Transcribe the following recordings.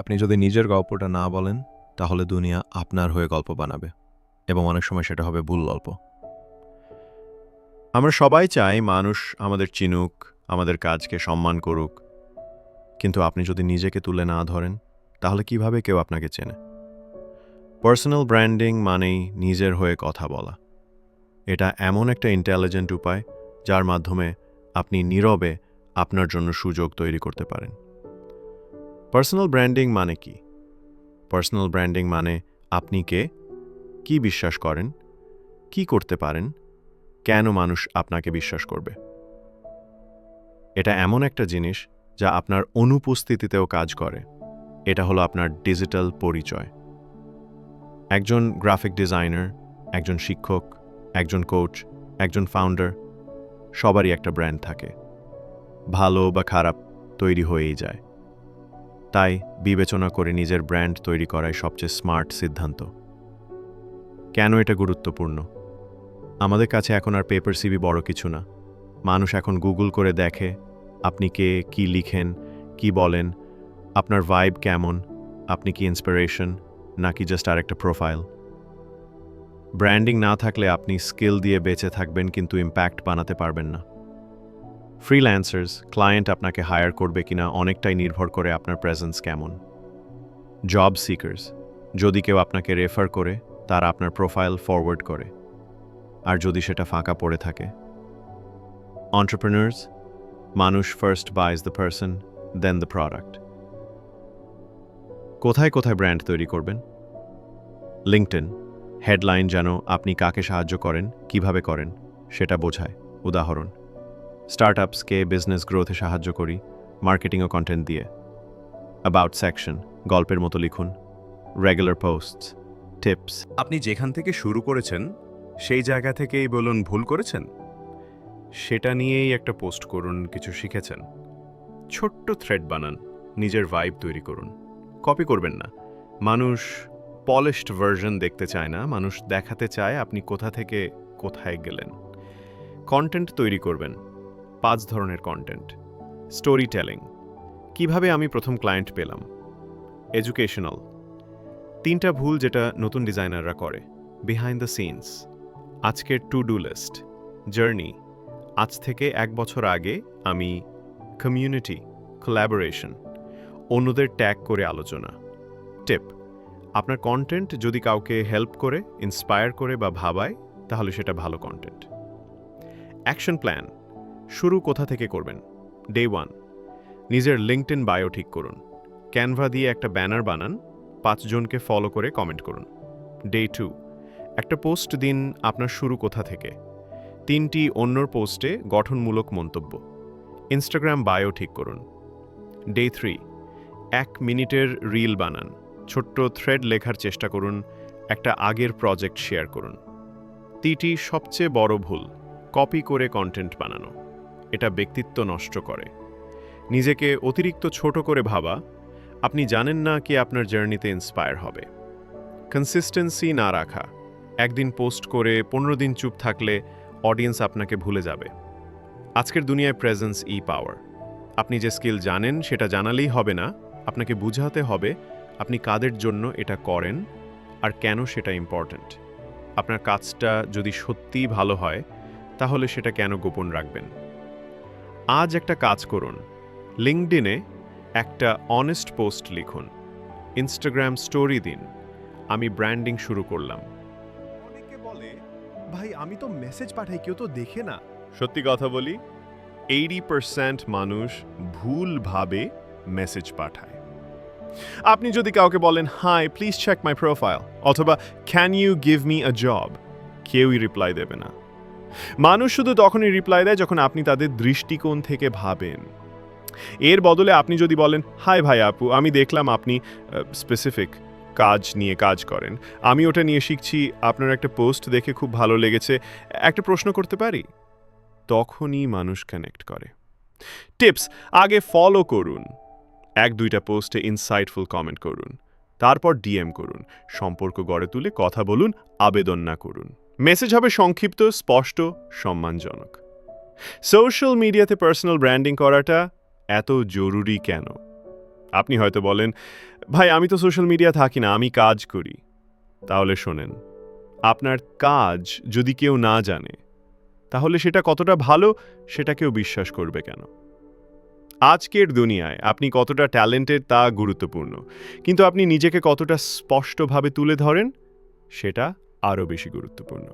আপনি যদি নিজের গল্পটা না বলেন, তাহলে দুনিয়া আপনার হয়ে গল্প বানাবে এবং অনেক সময় সেটা হবে ভুল গল্প। আমরা সবাই চাই মানুষ আমাদের চিনুক, আমাদের কাজকে সম্মান করুক। কিন্তু আপনি যদি নিজেকে তুলে না ধরেন, তাহলে কীভাবে কেউ আপনাকে চেনে? পার্সোনাল ব্র্যান্ডিং মানেই নিজের হয়ে কথা বলা। এটা এমন একটা ইন্টেলিজেন্ট উপায়, যার মাধ্যমে আপনি নীরবে আপনার জন্য সুযোগ তৈরি করতে পারেন। পার্সোনাল ব্র্যান্ডিং মানে কি? পার্সোনাল ব্র্যান্ডিং মানে আপনি কে? কি বিশ্বাস করেন? কি করতে পারেন? কেন মানুষ আপনাকে বিশ্বাস করবে? এটা এমন একটা জিনিস যা আপনার অনুপস্থিতিতেও কাজ করে। এটা হলো আপনার ডিজিটাল পরিচয়। একজন গ্রাফিক ডিজাইনার, একজন শিক্ষক, একজন কোচ, একজন ফাউন্ডার সবারই একটা ব্র্যান্ড থাকে। ভালো বা খারাপ তৈরি হয়েই যায়। তাই বিবেচনা করে নিজের ব্র্যান্ড তৈরি করাই সবচেয়ে স্মার্ট সিদ্ধান্ত। কেন এটা গুরুত্বপূর্ণ? আমাদের কাছে এখন আর পেপার সিবি বড় কিছু না। মানুষ এখন গুগল করে দেখে আপনি কে, কি লিখেন, কি বলেন, আপনার ভাইব কেমন, আপনি কি ইন্সপিরেশন নাকি জাস্ট আরেকটা প্রোফাইল ব্র্যান্ডিং না থাকলে আপনি স্কিল দিয়ে বেঁচে থাকবেন কিন্তু ইম্প্যাক্ট বানাতে পারবেন না। ফ্রিল্যান্সার্স ক্লায়েন্ট আপনাকে হায়ার করবে কিনা অনেকটাই নির্ভর করে আপনার প্রেজেন্স কেমন। জব সিকার্স যদি কেউ আপনাকে রেফার করে, তারা আপনার প্রোফাইল ফরওয়ার্ড করে। আর যদি সেটা ফাঁকা পড়ে থাকে। অন্টারপ্রেনার্স মানুষ first buys the person then the product কোথায় কোথায় ব্র্যান্ড তৈরি করবেন? লিঙ্কটেন হেডলাইন যেন আপনি কাকে সাহায্য করেন, কীভাবে করেন, সেটা বোঝায়। উদাহরণ স্টার্টআপসকে বিজনেস গ্রোথে সাহায্য করি মার্কেটিং ও কন্টেন্ট দিয়ে। অ্যাবাউট সেকশন গল্পের মতো লিখুন। রেগুলার পোস্টস টিপস আপনি যেখান থেকে শুরু করেছেন, সেই জায়গা থেকেই বলুন ভুল করেছেন? সেটা নিয়েই একটা পোস্ট করুন, কিছু শিখেছেন। ছোট্ট থ্রেড বানান, নিজের ভাইব তৈরি করুন। কপি করবেন না। মানুষ পলিশড ভার্সন দেখতে চায় না, মানুষ দেখাতে চায় আপনি কোথা থেকে কোথায় গেলেন। কন্টেন্ট তৈরি করবেন। পাঁচ ধরনের কন্টেন্ট স্টোরি টেলিং কীভাবে আমি প্রথম ক্লায়েন্ট পেলাম এডুকেশনাল তিনটা ভুল যেটা নতুন ডিজাইনাররা করে বিহাইন্ড দ্য সিনস আজকের টু ডু লিস্ট জার্নি আজ থেকে এক বছর আগে আমি কমিউনিটি কোল্যাবোরেশন অন্যদের ট্যাগ করে আলোচনা। টিপ আপনার কন্টেন্ট যদি কাউকে হেল্প করে ইন্সপায়ার করে বা ভাবায়, তাহলে সেটা ভালো কন্টেন্ট অ্যাকশন প্ল্যান শুরু কোথা থেকে করবেন? ডে ওয়ান নিজের লিঙ্কটেন বায়ো ঠিক করুন। ক্যানভা দিয়ে একটা ব্যানার বানান। পাঁচজনকে ফলো করে কমেন্ট করুন। ডে টু একটা পোস্ট দিন আপনার শুরু কোথা থেকে। তিনটি অন্যর পোস্টে গঠনমূলক মন্তব্য। ইনস্টাগ্রাম বায়ো ঠিক করুন। ডে থ্রি এক মিনিটের রিল বানান। ছোট্ট থ্রেড লেখার চেষ্টা করুন। একটা আগের প্রজেক্ট শেয়ার করুন। তিটি সবচেয়ে বড় ভুল। কপি করে কন্টেন্ট বানানো। এটা ব্যক্তিত্ব নষ্ট করে। নিজেকে অতিরিক্ত ছোট করে ভাবা, আপনি জানেন না কি আপনার জার্নিতে ইন্সপায়ার হবে। কনসিস্টেন্সি না রাখা, একদিন পোস্ট করে পনেরো দিন চুপ থাকলে অডিয়েন্স আপনাকে ভুলে যাবে। আজকের দুনিয়ায় প্রেজেন্স ই পাওয়ার আপনি যে স্কিল জানেন সেটা জানালেই হবে না, আপনাকে বুঝাতে হবে আপনি কাদের জন্য এটা করেন আর কেন সেটা ইম্পর্ট্যান্ট আপনার কাজটা যদি সত্যিই ভালো হয়, তাহলে সেটা কেন গোপন রাখবেন? আজ একটা কাজ করুন। লিঙ্কডিনে একটা অনেস্ট পোস্ট লিখুন। ইনস্টাগ্রাম স্টোরি দিন। আমি ব্র্যান্ডিং শুরু করলাম। অনেকে বলে ভাই আমি তো মেসেজ পাঠাই কেউ তো দেখে না। সত্যি কথা বলি এইটি পার্সেন্ট মানুষ ভুলভাবে মেসেজ পাঠায়। আপনি যদি কাউকে বলেন hi please check my profile অথবা can you give me a job কেউই রিপ্লাই দেবে না। মানুষ শুধু তখনই রিপ্লাই দেয় যখন আপনি তাদের দৃষ্টিকোণ থেকে ভাবেন। এর বদলে আপনি যদি বলেন, হাই ভাই আপু, আমি দেখলাম আপনি স্পেসিফিক কাজ নিয়ে কাজ করেন। আমি ওটা নিয়ে শিখছি, আপনার একটা পোস্ট দেখে খুব ভালো লেগেছে। একটা প্রশ্ন করতে পারি? তখনই মানুষ কানেক্ট করে। টিপস আগে ফলো করুন। এক, দুইটা পোস্টে ইনসাইটফুল কমেন্ট করুন। তারপর ডিএম করুন। সম্পর্ক গড়ে তুলে কথা বলুন, আবেদন না করুন। মেসেজ হবে সংক্ষিপ্ত, স্পষ্ট, সম্মানজনক। সোশ্যাল মিডিয়াতে পার্সোনাল ব্র্যান্ডিং করাটা এত জরুরি কেন? আপনি হয়তো বলেন, ভাই, আমি তো সোশ্যাল মিডিয়া থাকি না, আমি কাজ করি। তাহলে শোনেন, আপনার কাজ যদি কেউ না জানে, তাহলে সেটা কতটা ভালো, সেটা কেউ বিশ্বাস করবে কেন? আজকের দুনিয়ায় আপনি কতটা ট্যালেন্টেড তা গুরুত্বপূর্ণ, কিন্তু আপনি নিজেকে কতটা স্পষ্টভাবে তুলে ধরেন, সেটা আরও বেশি গুরুত্বপূর্ণ।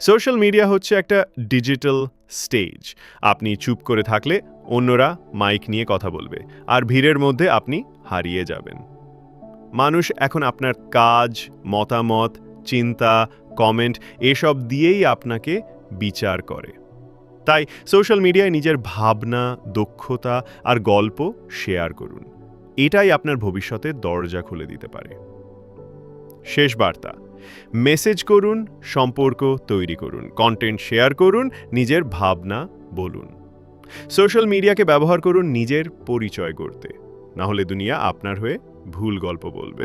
সোশ্যাল মিডিয়া হচ্ছে একটা ডিজিটাল স্টেজ আপনি চুপ করে থাকলে অন্যরা মাইক নিয়ে কথা বলবে, আর ভিড়ের মধ্যে আপনি হারিয়ে যাবেন। মানুষ এখন আপনার কাজ, মতামত, চিন্তা কমেন্ট এসব দিয়েই আপনাকে বিচার করে। তাই সোশ্যাল মিডিয়ায় নিজের ভাবনা, দক্ষতা আর গল্প শেয়ার করুন। এটাই আপনার ভবিষ্যতের দরজা খুলে দিতে পারে। শেষ বার্তা। মেসেজ করুন, সম্পর্ক তৈরি করুন কন্টেন্ট শেয়ার করুন, নিজের ভাবনা বলুন। সোশ্যাল মিডিয়াকে ব্যবহার করুন নিজের পরিচয় করতে না হলে দুনিয়া আপনার হয়ে ভুল গল্প বলবে।